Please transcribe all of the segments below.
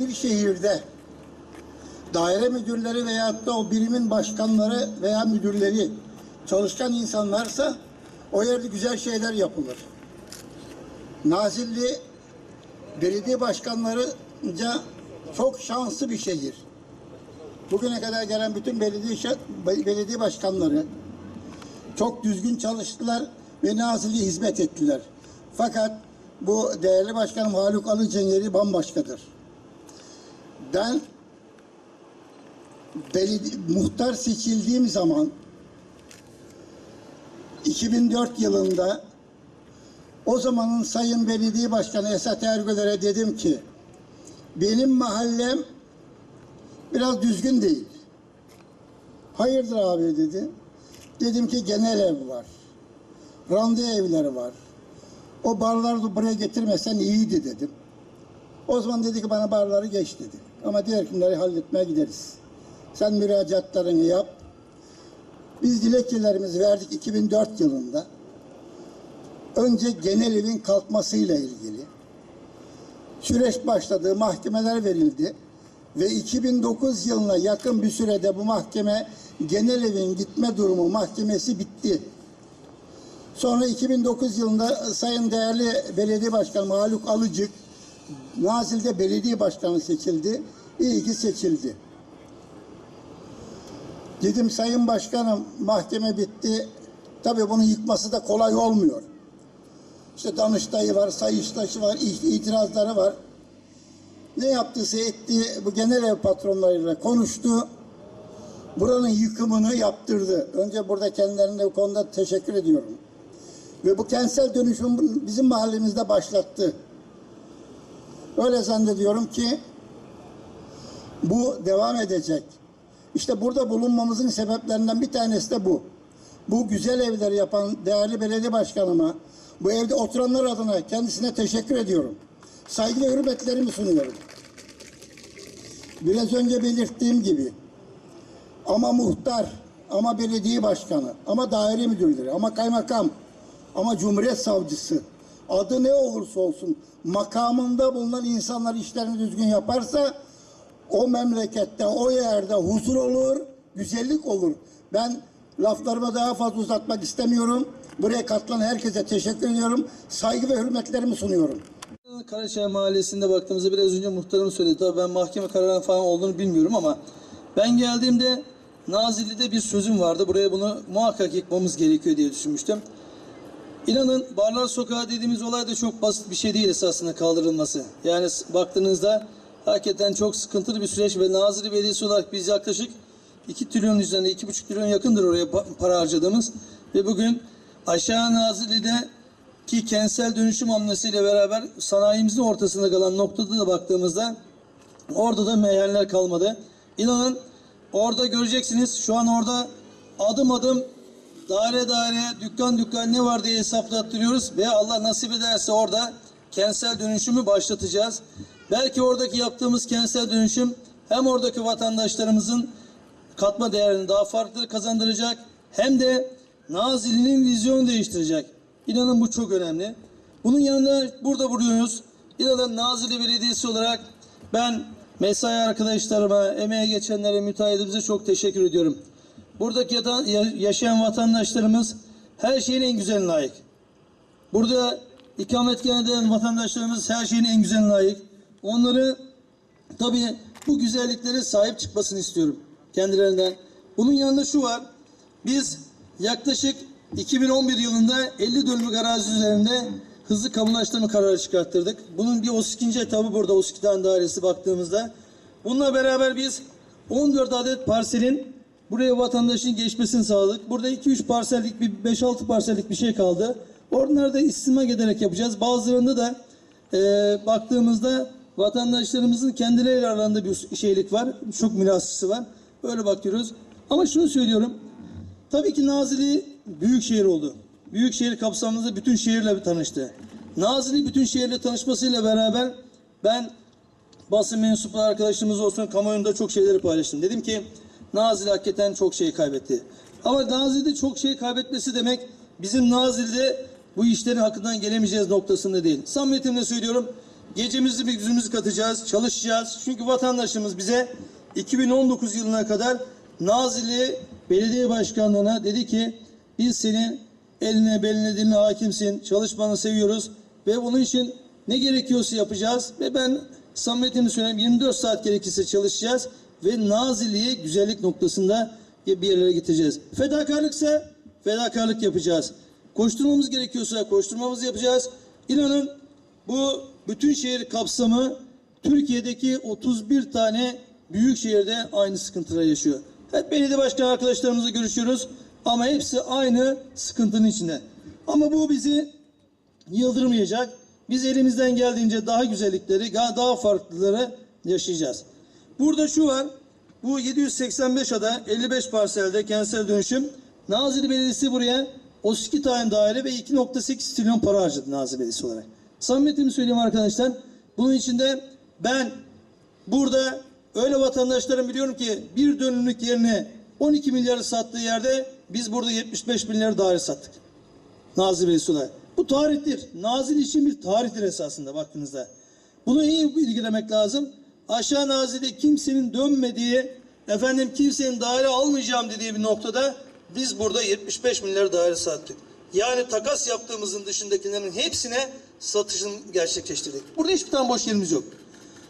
Bir şehirde daire müdürleri veyahut da o birimin başkanları veya müdürleri çalışkan insanlarsa o yerde güzel şeyler yapılır. Nazilli belediye başkanlarınca çok şanslı bir şehir. Bugüne kadar gelen bütün belediye belediye başkanları çok düzgün çalıştılar ve Nazilli'ye hizmet ettiler. Fakat bu değerli başkanım Haluk Alıcı'nın yeri bambaşkadır. Ben muhtar seçildiğim zaman 2004 yılında o zamanın Sayın Belediye Başkanı Esat Ergüler'e dedim ki benim mahallem biraz düzgün değil. Hayırdır abi dedi. Dedim ki genel ev var. Randevu evleri var. O barları da buraya getirmesen iyiydi dedim. O zaman dedi ki bana barları geç dedi. Ama diğer günleri halletmeye gideriz. Sen müracaatlarını yap. Biz dilekçelerimizi verdik 2004 yılında. Önce genel evin kalkmasıyla ilgili. Süreç başladı, mahkemeler verildi. Ve 2009 yılına yakın bir sürede bu mahkeme genel evin gitme durumu mahkemesi bitti. Sonra 2009 yılında Sayın Değerli Belediye Başkanı Haluk Alıcık Nazil'de belediye başkanı seçildi. İyi ki seçildi. Dedim Sayın Başkanım mahkeme bitti. Tabii bunu yıkması da kolay olmuyor. İşte Danıştay'ı var, Sayıştaş'ı var, itirazları var. Ne yaptıysa etti bu genel ev patronlarıyla konuştu. Buranın yıkımını yaptırdı. Önce burada kendilerine bu konuda teşekkür ediyorum. Ve bu kentsel dönüşüm bizim mahallemizde başlattı. Öyle zannediyorum ki bu devam edecek. İşte burada bulunmamızın sebeplerinden bir tanesi de bu. Bu güzel evleri yapan değerli belediye başkanıma, bu evde oturanlar adına kendisine teşekkür ediyorum. Saygı ve hürmetlerimi sunuyorum. Biraz önce belirttiğim gibi ama muhtar, ama belediye başkanı, ama daire müdürleri, ama kaymakam, ama cumhuriyet savcısı adı ne olursa olsun makamında bulunan insanlar işlerini düzgün yaparsa o memlekette, o yerde huzur olur, güzellik olur. Ben laflarımı daha fazla uzatmak istemiyorum. Buraya katılan herkese teşekkür ediyorum. Saygı ve hürmetlerimi sunuyorum. Karaçay Mahallesi'nde baktığımızda biraz önce muhtarım söyledi. Tabii ben mahkeme kararı falan olduğunu bilmiyorum ama ben geldiğimde Nazilli'de bir sözüm vardı. Buraya bunu muhakkak yıkmamız gerekiyor diye düşünmüştüm. İnanın Barlar Sokağı dediğimiz olay da çok basit bir şey değil esasında kaldırılması. Yani baktığınızda hakikaten çok sıkıntılı bir süreç ve Nazilli Belediyesi olarak biz yaklaşık 2 trilyon üzerinde 2,5 trilyon yakındır oraya pa- para harcadığımız ve bugün aşağı Nazilli'de ki kentsel dönüşüm hamlesiyle beraber sanayimizin ortasında kalan noktada da baktığımızda orada da meyaller kalmadı. İnanın orada göreceksiniz şu an orada adım adım daire daire dükkan dükkan ne var diye hesaplattırıyoruz ve Allah nasip ederse orada kentsel dönüşümü başlatacağız. Belki oradaki yaptığımız kentsel dönüşüm hem oradaki vatandaşlarımızın katma değerini daha farklı kazandıracak hem de Nazilli'nin vizyonu değiştirecek. İnanın bu çok önemli. Bunun yanında burada buluyoruz. İnanın Nazilli Belediyesi olarak ben mesai arkadaşlarıma, emeğe geçenlere, müteahhitimize çok teşekkür ediyorum. Buradaki yata- ya- yaşayan vatandaşlarımız her şeyin en güzeline layık. Burada ikametgah eden vatandaşlarımız her şeyin en güzeline layık. Onları tabii bu güzelliklere sahip çıkmasını istiyorum kendilerinden. Bunun yanında şu var. Biz yaklaşık 2011 yılında 50 dönümlük arazi üzerinde hızlı kamulaştırma kararı çıkarttırdık. Bunun bir 32. etabı burada 32 tane dairesi baktığımızda. Bununla beraber biz 14 adet parselin buraya vatandaşın geçmesini sağladık. Burada 2-3 parsellik bir 5-6 parsellik bir şey kaldı. Onları da istismar ederek yapacağız. Bazılarında da e, baktığımızda vatandaşlarımızın kendileri aralarında bir şeylik var. Çok münasisi var. Böyle bakıyoruz. Ama şunu söylüyorum. Tabii ki Nazilli büyük şehir oldu. Büyük şehir kapsamında bütün şehirle tanıştı. Nazilli bütün şehirle tanışmasıyla beraber ben basın mensupları arkadaşlarımız olsun kamuoyunda çok şeyleri paylaştım. Dedim ki Nazilli hakikaten çok şey kaybetti. Ama Nazilli'de çok şey kaybetmesi demek bizim Nazilli'de bu işlerin hakkından gelemeyeceğiz noktasında değil. Samimiyetimle söylüyorum. Gecemizi bir güzümüzü katacağız, çalışacağız. Çünkü vatandaşımız bize 2019 yılına kadar Nazilli Belediye Başkanlığı'na dedi ki biz senin eline beline diline hakimsin, çalışmanı seviyoruz ve bunun için ne gerekiyorsa yapacağız ve ben samimiyetimi söyleyeyim 24 saat gerekirse çalışacağız ve Nazilli'yi güzellik noktasında bir yerlere getireceğiz. Fedakarlıksa fedakarlık yapacağız. Koşturmamız gerekiyorsa koşturmamızı yapacağız. İnanın bu bütün şehir kapsamı Türkiye'deki 31 tane büyük şehirde aynı sıkıntılar yaşıyor. Hep belediye başkan arkadaşlarımızla görüşüyoruz ama hepsi aynı sıkıntının içinde. Ama bu bizi yıldırmayacak. Biz elimizden geldiğince daha güzellikleri, daha farklıları yaşayacağız. Burada şu var. Bu 785 ada 55 parselde kentsel dönüşüm. Nazilli Belediyesi buraya 32 tane daire ve 2.8 trilyon para harcadı Nazilli Belediyesi olarak. Samimiyetimi söyleyeyim arkadaşlar. Bunun içinde ben burada öyle vatandaşlarım biliyorum ki bir dönümlük yerine 12 milyarı sattığı yerde biz burada 75 milyar daire sattık. Nazilli Belediyesi olarak. Bu tarihtir. Nazilli için bir tarihtir esasında baktığınızda. Bunu iyi bilgilemek lazım. Aşağı Nazilli kimsenin dönmediği, efendim kimsenin daire almayacağım dediği bir noktada biz burada 75 milyar daire sattık. Yani takas yaptığımızın dışındakilerin hepsine satışını gerçekleştirdik. Burada hiçbir tane boş yerimiz yok.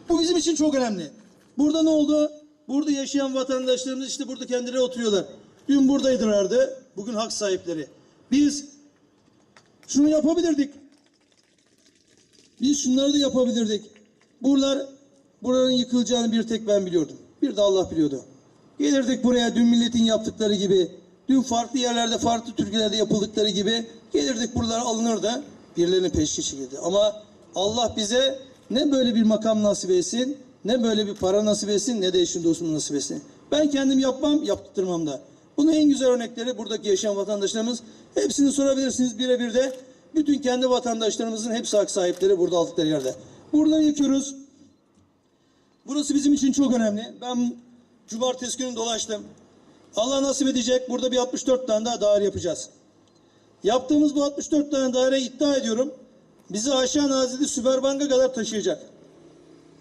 Bu bizim için çok önemli. Burada ne oldu? Burada yaşayan vatandaşlarımız işte burada kendileri oturuyorlar. Dün buradaydılardı, bugün hak sahipleri. Biz şunu yapabilirdik. Biz şunları da yapabilirdik. Buralar, buranın yıkılacağını bir tek ben biliyordum. Bir de Allah biliyordu. Gelirdik buraya dün milletin yaptıkları gibi, dün farklı yerlerde, farklı Türkiye'lerde yapıldıkları gibi gelirdik buralar alınırdı. Birilerinin peşi çekildi. Ama Allah bize ne böyle bir makam nasip etsin, ne böyle bir para nasip etsin, ne de eşin dostum nasip etsin. Ben kendim yapmam, yaptırmam da. Bunun en güzel örnekleri buradaki yaşayan vatandaşlarımız. Hepsini sorabilirsiniz birebir de. Bütün kendi vatandaşlarımızın hepsi hak sahipleri burada aldıkları yerde. Burada yıkıyoruz. Burası bizim için çok önemli. Ben cumartesi günü dolaştım. Allah nasip edecek burada bir 64 tane daha daire yapacağız. Yaptığımız bu 64 tane daire iddia ediyorum. Bizi aşağı Nazilli Süperbank'a kadar taşıyacak.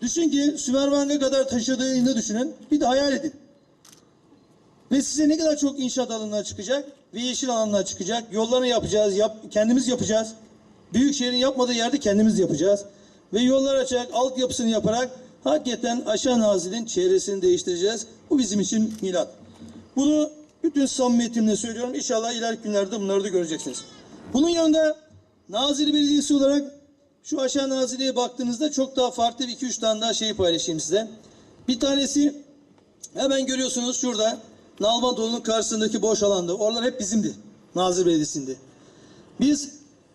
Düşün ki Süperbank'a kadar taşıdığını düşünün. Bir de hayal edin. Ve size ne kadar çok inşaat alanına çıkacak ve yeşil alanına çıkacak. Yollarını yapacağız, yap, kendimiz yapacağız. Büyükşehir'in yapmadığı yerde kendimiz yapacağız. Ve yollar açarak, altyapısını yaparak hakikaten aşağı Nazilli'nin çevresini değiştireceğiz. Bu bizim için milat. Bunu bütün samimiyetimle söylüyorum. İnşallah ileriki günlerde bunları da göreceksiniz. Bunun yanında Nazilli Belediyesi olarak şu aşağı Nazilli'ye baktığınızda çok daha farklı bir iki üç tane daha şeyi paylaşayım size. Bir tanesi hemen görüyorsunuz şurada Nalbantoğlu'nun karşısındaki boş alanda. Oralar hep bizimdi. Nazilli Belediyesi'ndi. Biz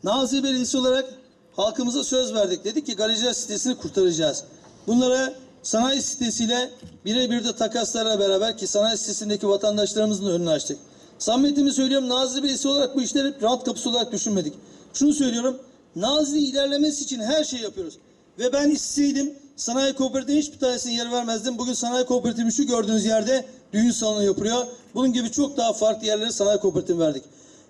Nazilli Belediyesi olarak halkımıza söz verdik. Dedik ki garajlar sitesini kurtaracağız. Bunlara sanayi sitesiyle birebir de takaslarla beraber ki sanayi sitesindeki vatandaşlarımızın önünü açtık. Samimiyetimi söylüyorum Nazilli Belediyesi olarak bu işleri rant kapısı olarak düşünmedik. Şunu söylüyorum. Nazilli ilerlemesi için her şeyi yapıyoruz. Ve ben isteseydim sanayi kooperatifine hiçbir tanesine yer vermezdim. Bugün sanayi kooperatifi şu gördüğünüz yerde düğün salonu yapılıyor. Bunun gibi çok daha farklı yerlere sanayi kooperatifi verdik.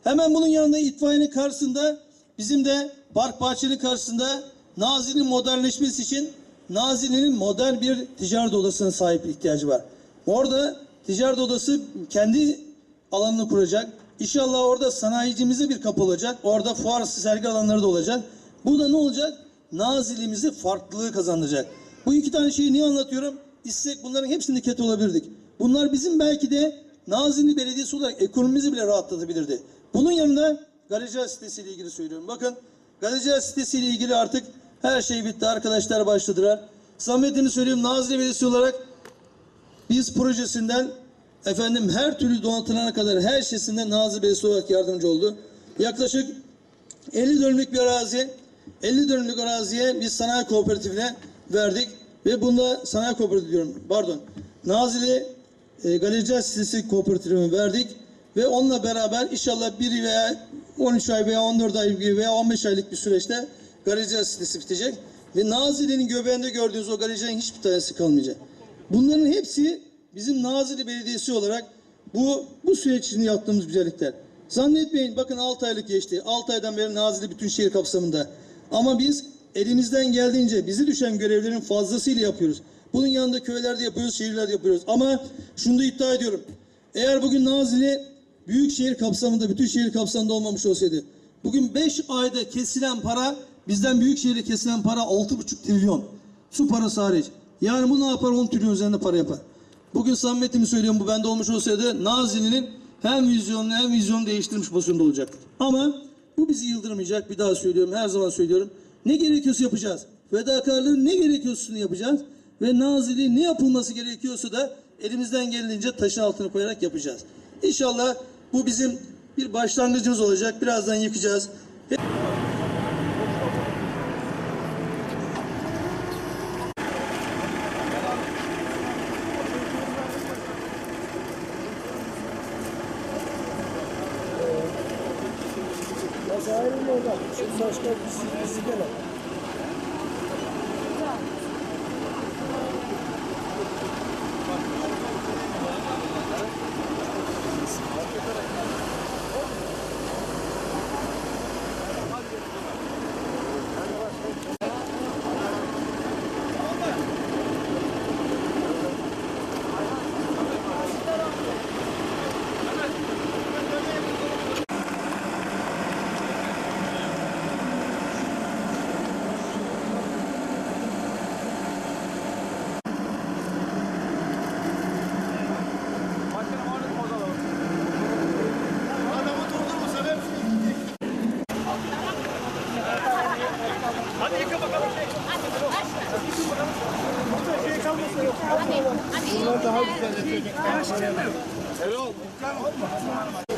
Hemen bunun yanında itfaiyenin karşısında bizim de park bahçenin karşısında Nazilli'nin modernleşmesi için Nazilli'nin modern bir ticaret odasına sahip ihtiyacı var. Orada ticaret odası kendi alanını kuracak. İnşallah orada sanayicimize bir kapı olacak. Orada fuar sergi alanları da olacak. Bu da ne olacak? Nazilli'mizi farklılığı kazandıracak. Bu iki tane şeyi niye anlatıyorum? İstek bunların hepsini kötü olabilirdik. Bunlar bizim belki de Nazilli Belediyesi olarak ekonomimizi bile rahatlatabilirdi. Bunun yanında garajlar sitesiyle ilgili söylüyorum. Bakın garajlar sitesiyle ilgili artık her şey bitti. Arkadaşlar başladılar. Samimiyetini söyleyeyim Nazilli Belediyesi olarak biz projesinden efendim her türlü donatılana kadar her şeysinden Nazilli Belediyesi olarak yardımcı oldu. Yaklaşık 50 dönümlük bir arazi 50 dönümlük araziye biz sanayi kooperatifine verdik ve bunda sanayi kooperatifi diyorum pardon Nazilli e, Galericiler Sitesi kooperatifine verdik ve onunla beraber inşallah bir veya 13 ay veya 14 ay veya 15 aylık bir süreçte Galericiler Sitesi bitecek ve Nazilli'nin göbeğinde gördüğünüz o galerilerin hiçbir tanesi kalmayacak. Bunların hepsi bizim Nazilli Belediyesi olarak bu bu süreç içinde yaptığımız güzellikler. Zannetmeyin bakın 6 aylık geçti. 6 aydan beri Nazilli bütün şehir kapsamında. Ama biz elimizden geldiğince bizi düşen görevlerin fazlasıyla yapıyoruz. Bunun yanında köylerde yapıyoruz, şehirlerde yapıyoruz. Ama şunu da iddia ediyorum. Eğer bugün Nazilli büyük şehir kapsamında, bütün şehir kapsamında olmamış olsaydı, bugün 5 ayda kesilen para, bizden büyük şehirde kesilen para 6,5 trilyon. Su parası hariç. Yani bu ne yapar? 10 trilyon üzerinde para yapar. Bugün samimiyetimi söylüyorum bu bende olmuş olsaydı Nazilli'nin hem vizyonunu hem vizyonu değiştirmiş pozisyonda olacaktı. Ama bu bizi yıldırmayacak. Bir daha söylüyorum, her zaman söylüyorum. Ne gerekiyorsa yapacağız. Fedakarlığın ne gerekiyorsa yapacağız. Ve Nazilli ne yapılması gerekiyorsa da elimizden geldiğince taşın altına koyarak yapacağız. İnşallah bu bizim bir başlangıcımız olacak. Birazdan yıkacağız. Hadi. Hadi.